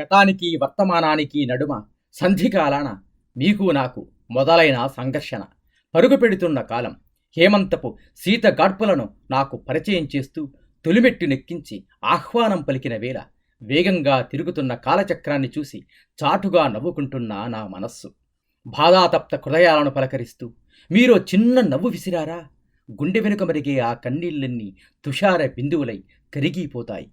గతానికి వర్తమానానికి నడుమ సంధికాలాన మీకు నాకు మొదలైన సంఘర్షణ. పరుగు పెడుతున్న కాలం హేమంతపు సీత గాడ్పులను నాకు పరిచయం చేస్తూ తొలిమెట్టు నెక్కించి ఆహ్వానం పలికిన వేళ వేగంగా తిరుగుతున్న కాలచక్రాన్ని చూసి చాటుగా నవ్వుకుంటున్న నా మనస్సు. బాధాతప్త హృదయాలను పలకరిస్తూ మీరో చిన్న నవ్వు విసిరారా? గుండె వెనుక మరిగే ఆ కన్నీళ్ళన్నీ తుషార బిందువులై కరిగిపోతాయి.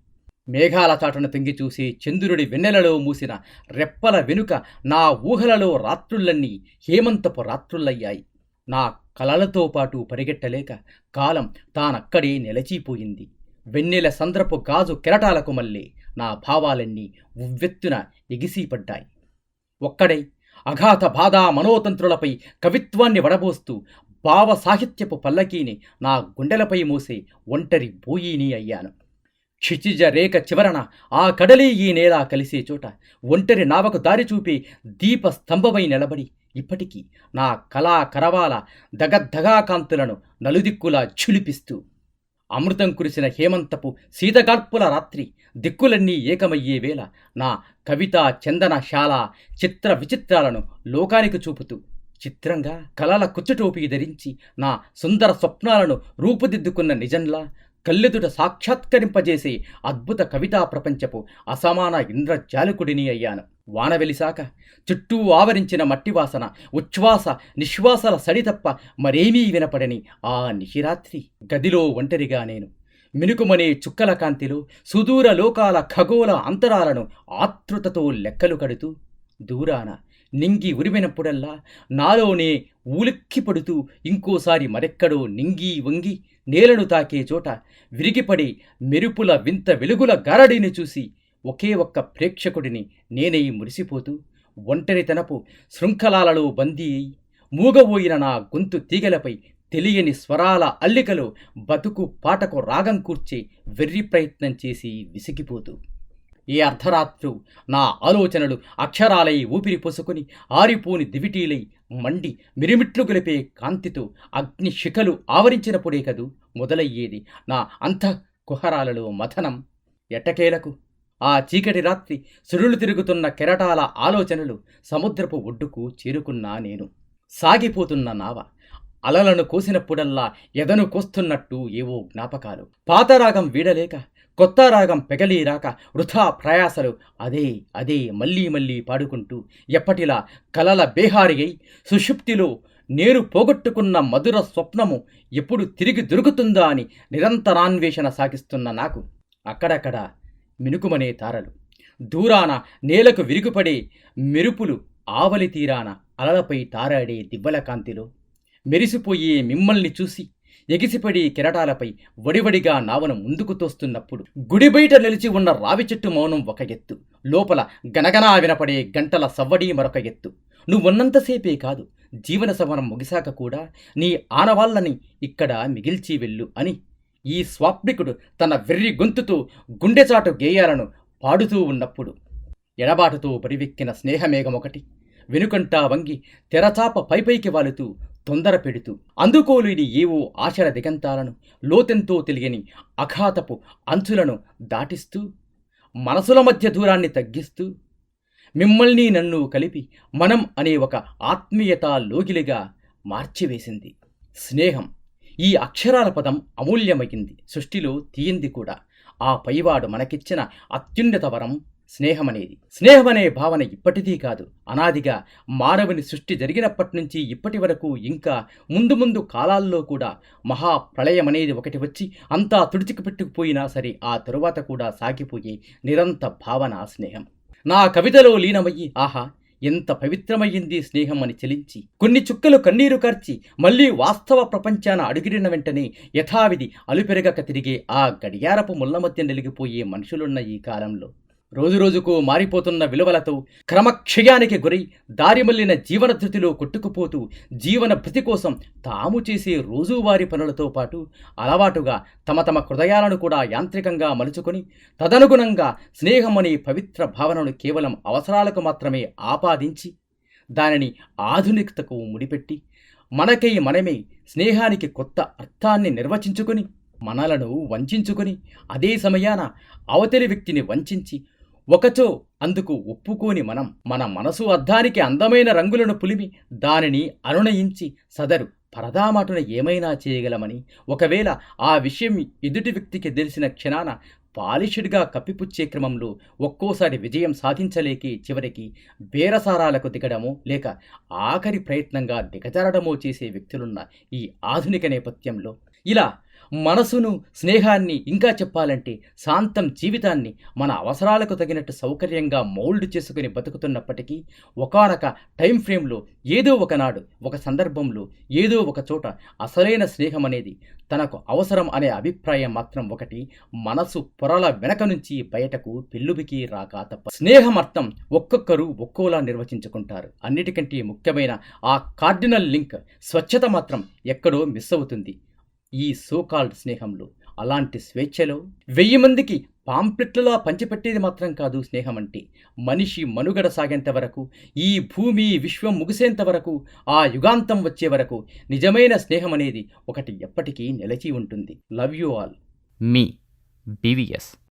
మేఘాల చాటున తొంగి చూసి చంద్రుడి వెన్నెలలో మూసిన రెప్పల వెనుక నా ఊహలలో రాత్రులన్నీ హేమంతపు రాత్రులయ్యాయి. నా కలలతో పాటు పరిగెట్టలేక కాలం తానక్కడే నిలచిపోయింది. వెన్నెల సంద్రపు గాజు కెరటాలకు మళ్ళీ నా భావాలన్నీ ఉవ్వెత్తున ఎగిసిపడ్డాయి. ఒక్కడై అఘాత బాధా మనోతంత్రులపై కవిత్వాన్ని వడబోస్తూ భావ సాహిత్యపు పల్లకీని నా గుండెలపై మోసే ఒంటరి బోయిని అయ్యాను. క్షితిజ రేఖ చివరన ఆ కడలి ఈ నేల కలిసే చోట ఒంటరి నావకు దారి చూపే దీప స్తంభమై నిలబడి ఇప్పటికీ నా కళా కరవాల దగద్దగా కాంతులను నలుదిక్కులా ఝులిపిస్తూ అమృతం కురిసిన హేమంతపు శీతగాల్పుల రాత్రి దిక్కులన్నీ ఏకమయ్యే వేళ నా కవిత చందనశాల చిత్ర విచిత్రాలను లోకానికి చూపుతూ చిత్రంగా కలల కుచ్చటోపి ధరించి నా సుందర స్వప్నాలను రూపుదిద్దుకున్న నిజంలా కళ్ళెదుట సాక్షాత్కరింపజేసే అద్భుత కవితా ప్రపంచపు అసమాన ఇంద్రజాలకుడిని అయ్యాను. వాన వెలిసాక చుట్టూ ఆవరించిన మట్టివాసన ఉచ్ఛ్వాస నిశ్వాసల సడి తప్ప మరేమీ వినపడని ఆ నిహిరాత్రి గదిలో ఒంటరిగా నేను. మినుకుమనే చుక్కల కాంతిలో సుదూర లోకాల ఖగోళ అంతరాలను ఆతృతతో లెక్కలు కడుతూ దూరాన నింగి ఉరిమినప్పుడల్లా నాలోనే ఉలిక్కిపడుతూ ఇంకోసారి మరెక్కడో నింగి వంగి నేలను తాకే చోట విరిగిపడి మెరుపుల వింత వెలుగుల గారడిని చూసి ఒకే ఒక్క ప్రేక్షకుడిని నేనై మురిసిపోతూ ఒంటరితనపు శృంఖలాలలో బందీ అయి మూగబోయిన నా గొంతు తీగలపై తెలియని స్వరాల అల్లికలో బతుకు పాటకు రాగం కూర్చే వెర్రి ప్రయత్నం చేసి విసిగిపోతూ ఈ అర్ధరాత్రు నా ఆలోచనలు అక్షరాలై ఊపిరి పోసుకుని ఆరిపోని దివిటీలై మండి మిరిమిట్లు గెలిపే కాంతితో అగ్ని శిఖలు ఆవరించినప్పుడే కదూ మొదలయ్యేది నా అంత కుహరాలలో మథనం. ఎట్టకేలకు? ఆ చీకటి రాత్రి సురులు తిరుగుతున్న కెరటాల ఆలోచనలు సముద్రపు ఒడ్డుకు చేరుకున్నా నేను. సాగిపోతున్న నావ అలలను కోసినప్పుడల్లా ఎదను కోస్తున్నట్టు ఏవో జ్ఞాపకాలు. పాతరాగం వీడలేక కొత్త రాగం పెగలిరాక వృథా ప్రయాసలు అదే అదే మళ్ళీ మళ్ళీ పాడుకుంటూ ఎప్పటిలా కలల బేహారి అయి సుషుప్తిలో నేను పోగొట్టుకున్న మధుర స్వప్నము ఎప్పుడు తిరిగి దొరుకుతుందా అని నిరంతరాన్వేషణ సాగిస్తున్న నాకు అక్కడక్కడ మినుకుమనే తారలు. దూరాన నేలకు విరుగుపడే మెరుపులు ఆవలి తీరాన అలలపై తారాడే దివ్వల కాంతిలో మెరిసిపోయే మిమ్మల్ని చూసి ఎగిసిపడి కెరటాలపై వడివడిగా నావను ముందుకు తోస్తున్నప్పుడు గుడి బయట నిలిచి ఉన్న రావి చెట్టు మౌనం ఒక ఎత్తు. లోపల గనగనా వినపడే గంటల సవ్వడి మరొక ఎత్తు. నువ్వున్నంతసేపే కాదు జీవన సమరం ముగిశాక కూడా నీ ఆనవాళ్ళని ఇక్కడ మిగిల్చి వెళ్ళు అని ఈ స్వాప్నికుడు తన వెర్రి గొంతుతో గుండెచాటు గేయాలను పాడుతూ ఉన్నప్పుడు ఎడబాటుతో పరివెక్కిన స్నేహమేఘం ఒకటి వెనుకంటా వంగి తెరచాప పైపైకి వాలుతూ తొందర పెడుతూ అందుకోలేని ఏవో ఆశల దిగంతాలను లోతెంతో తెలియని అఘాతపు అంచులను దాటిస్తూ మనసుల మధ్య దూరాన్ని తగ్గిస్తూ మిమ్మల్ని నన్ను కలిపి మనం అనే ఒక ఆత్మీయత లోగిలిగా మార్చివేసింది. స్నేహం ఈ అక్షరాల పదం అమూల్యమైంది. సృష్టిలో తీయింది కూడా. ఆ పైవాడు మనకిచ్చిన అత్యున్నత వరం స్నేహమనేది. స్నేహమనే భావన ఇప్పటిదీ కాదు. అనాదిగా మానవుని సృష్టి జరిగినప్పటి నుంచి ఇప్పటి వరకు ఇంకా ముందు ముందు కాలాల్లో కూడా మహాప్రళయం అనేది ఒకటి వచ్చి అంతా తుడిచికిపెట్టుకుపోయినా సరే ఆ తరువాత కూడా సాగిపోయే నిరంత భావన స్నేహం. నా కవితలో లీనమయ్యి ఆహా ఎంత పవిత్రమయ్యింది స్నేహం అని చెలించి కొన్ని చుక్కలు కన్నీరు కార్చి మళ్ళీ వాస్తవ ప్రపంచాన అడుగిరిన వెంటనే యథావిధి అలుపెరగక తిరిగే ఆ గడియారపు ముళ్ళ మధ్య నిలిగిపోయే మనుషులున్న ఈ కాలంలో. రోజురోజుకు మారిపోతున్న విలువలతో క్రమక్షయానికి గురై దారిమల్లిన జీవన ధృతిలో కొట్టుకుపోతూ జీవన భృతి కోసం తాము చేసే రోజువారీ పనులతో పాటు అలవాటుగా తమ తమ హృదయాలను కూడా యాంత్రికంగా మలుచుకొని తదనుగుణంగా స్నేహం అనే పవిత్ర భావనను కేవలం అవసరాలకు మాత్రమే ఆపాదించి దానిని ఆధునికతకు ముడిపెట్టి మనకై మనమే స్నేహానికి కొత్త అర్థాన్ని నిర్వచించుకొని మనలను వంచుకొని అదే సమయాన అవతలి వ్యక్తిని వంచించి ఒకచో అందుకు ఒప్పుకోని మనం మన మనసు అద్దానికి అందమైన రంగులను పులిమి దానిని అనునయించి సదరు పరదామాటున ఏమైనా చేయగలమని. ఒకవేళ ఆ విషయం ఎదుటి వ్యక్తికి తెలిసిన క్షణాన పాలిషుడ్గా కప్పిపుచ్చే క్రమంలో ఒక్కోసారి విజయం సాధించలేకే చివరికి బేరసారాలకు దిగడమో లేక ఆఖరి ప్రయత్నంగా దిగజారడమో చేసే వ్యక్తులున్న ఈ ఆధునిక నేపథ్యంలో. ఇలా మనసును స్నేహాన్ని ఇంకా చెప్పాలంటే శాంతం జీవితాన్ని మన అవసరాలకు తగినట్టు సౌకర్యంగా మౌల్డ్ చేసుకుని బతుకుతున్నప్పటికీ ఒకానొక టైం ఫ్రేమ్లో ఏదో ఒకనాడు ఒక సందర్భంలో ఏదో ఒక చోట అసలైన స్నేహం అనేది తనకు అవసరం అనే అభిప్రాయం మాత్రం ఒకటి మనసు పొరల వెనక నుంచి బయటకు పెళ్ళుబికి రాక తప్ప స్నేహం అర్థం ఒక్కొక్కరు ఒక్కోలా నిర్వచించుకుంటారు. అన్నిటికంటే ముఖ్యమైన ఆ కార్డినల్ లింక్ స్వచ్ఛత మాత్రం ఎక్కడో మిస్ అవుతుంది. ఈ సోకాల్డ్ స్నేహంలో అలాంటి స్వేచ్ఛలో వెయ్యి మందికి పాంప్లెట్లలా పంచిపెట్టేది మాత్రం కాదు స్నేహం అంటే మనిషి మనుగడ సాగేంత వరకు ఈ భూమి విశ్వం ముగిసేంత వరకు ఆ యుగాంతం వచ్చే వరకు నిజమైన స్నేహం అనేది ఒకటి ఎప్పటికీ నిలిచి ఉంటుంది. లవ్ యూ ఆల్ మీ బీవీఎస్